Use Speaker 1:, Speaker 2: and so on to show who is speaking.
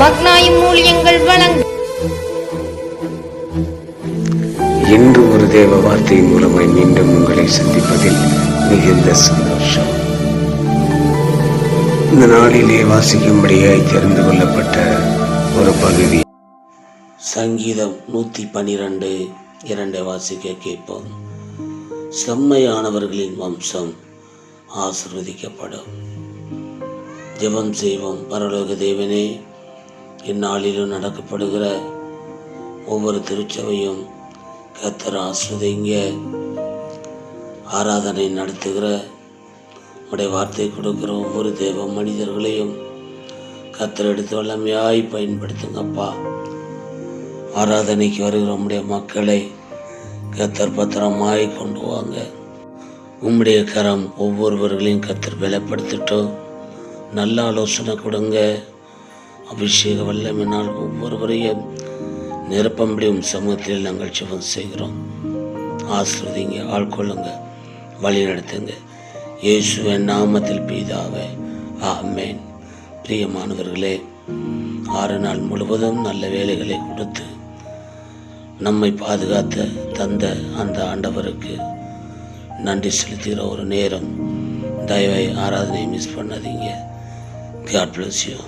Speaker 1: வழங்கும்
Speaker 2: இன்று ஒரு தேவ வார்த்தை மூலமாய் மீண்டும் உங்களை சந்திப்பதில் மிகுந்த சந்தோஷம். இந்த நாளிலே வாசிக்கும்படியாய் தெரிந்து கொள்ளப்பட்ட ஒரு பகுதி.
Speaker 3: சங்கீதம் நூற்றி பனிரெண்டு இரண்டை வாசிக்க கேட்போம். செம்மையானவர்களின் வம்சம் ஆசிர்வதிக்கப்படும். ஜெபம் செய்வோம். பரலோக தேவனே இந்நாளிலும் நடக்கப்படுகிற ஒவ்வொரு திருச்சபையும் கத்தர் ஆசிர்வதிங்க. ஆராதனை நடத்துகிற உடைய வார்த்தை கொடுக்கிற ஒவ்வொரு தேவ மனிதர்களையும் கத்தர் எடுத்து வல்லமையாய் பயன்படுத்துங்கப்பா. ஆராதனைக்கு வருகிற உம்முடைய மக்களை கத்தர் பத்திரமாய் கொண்டு வாங்க. உம்முடைய கரம் ஒவ்வொருவர்களையும் கத்தர் பலப்படுத்தட்டும். நல்ல ஆலோசனை கொடுங்க. அபிஷேக வல்லமினால் ஒவ்வொருவரையும் நிரப்பம்படி உம் சமூகத்தில் நாங்கள் ஜெபம் செய்கிறோம். ஆசிர்வதிங்க ஆட்கொள்ளுங்க வழி நடத்துங்க. இயேசுவின் நாமத்தில் பீதாவே ஆமேன். பிரியமானவர்களே ஆறு நாள் முழுவதும் நல்ல வேலைகளை கொடுத்து நம்மை பாதுகாத்த தந்த அந்த ஆண்டவருக்கு நன்றி செலுத்துகிற ஒரு நேரம். தயவை ஆராதனை மிஸ் பண்ணாதீங்க. God bless you